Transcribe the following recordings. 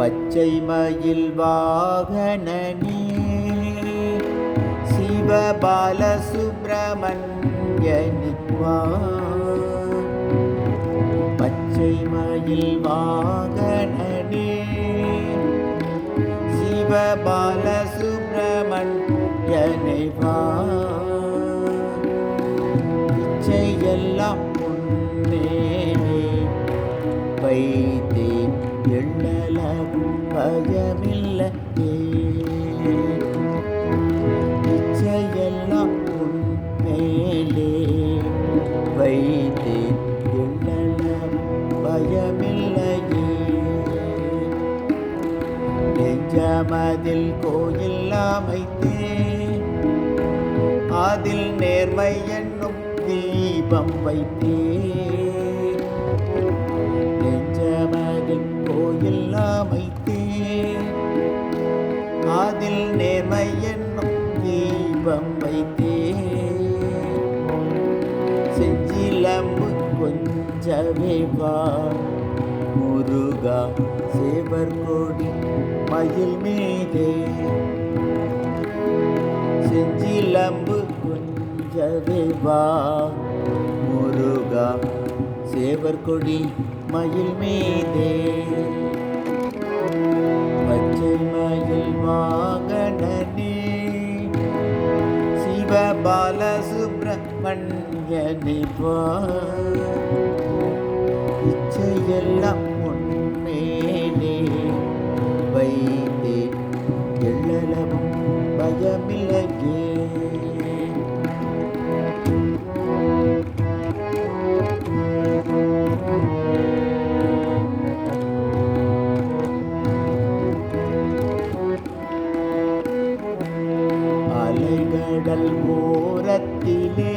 பச்சை மயில் வாகனனே. சிவபால சுப்பிரமணியனிவா பச்சை மயில் வாகனனே. சிவபால சுப்பிரமணியனிவா இச்சையெல்லாம் பயமில்லையே இச்சையெல்லாம் உன் மேலே வைத்தேன் எண்ணலகும் பயமில்லையே. நெஞ்சமதில் கோயில் அமைத்தேன் அதில் நேர்மை என்னும் தீபம் வைத்தேன் தீபம் செஞ்சிலம்பு கொஞ்சமே வா. முருகா சேவர் கொடி மயில் மீதே. செஞ்சிலம்பு கொஞ்சமே வா. முருகா சேவர் கொடி மயில் மீதே. சுப்பிரமணியனே இச்சையெல்லாம் உன்மேலே வைத்தேன் எள்ளலமும் பயமில்லையே. அலைகடல் ஓரத்திலே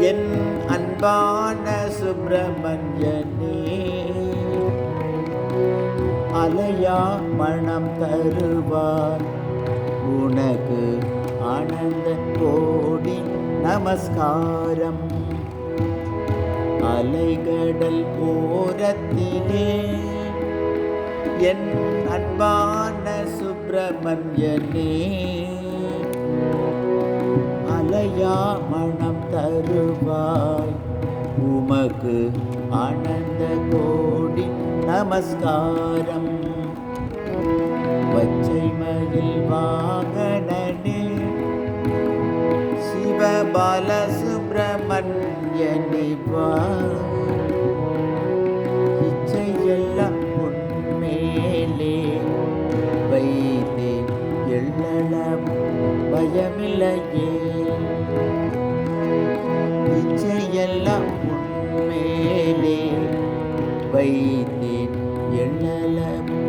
என் அன்பான சுப்பிரமணியனே அலையா மனம் தருவார். உனக்கு ஆனந்த கோடி நமஸ்காரம். அலைகடல் ஓரத்திலே என் அன்பான சுப்பிரமணியனே மாயா மனம் தருவாய். உமக்கு ஆனந்த கோடி நமஸ்காரம். பச்சை மயில் வாகனே சிவபால சுப்பிரமணியனே வா. இச்சையெல்லாம் உன்மேலே வைத்தேன். எள்ளலாம் பயமில்லையே. எல்லாம் உன்மேலே வைத்தேன். எண்ணலம்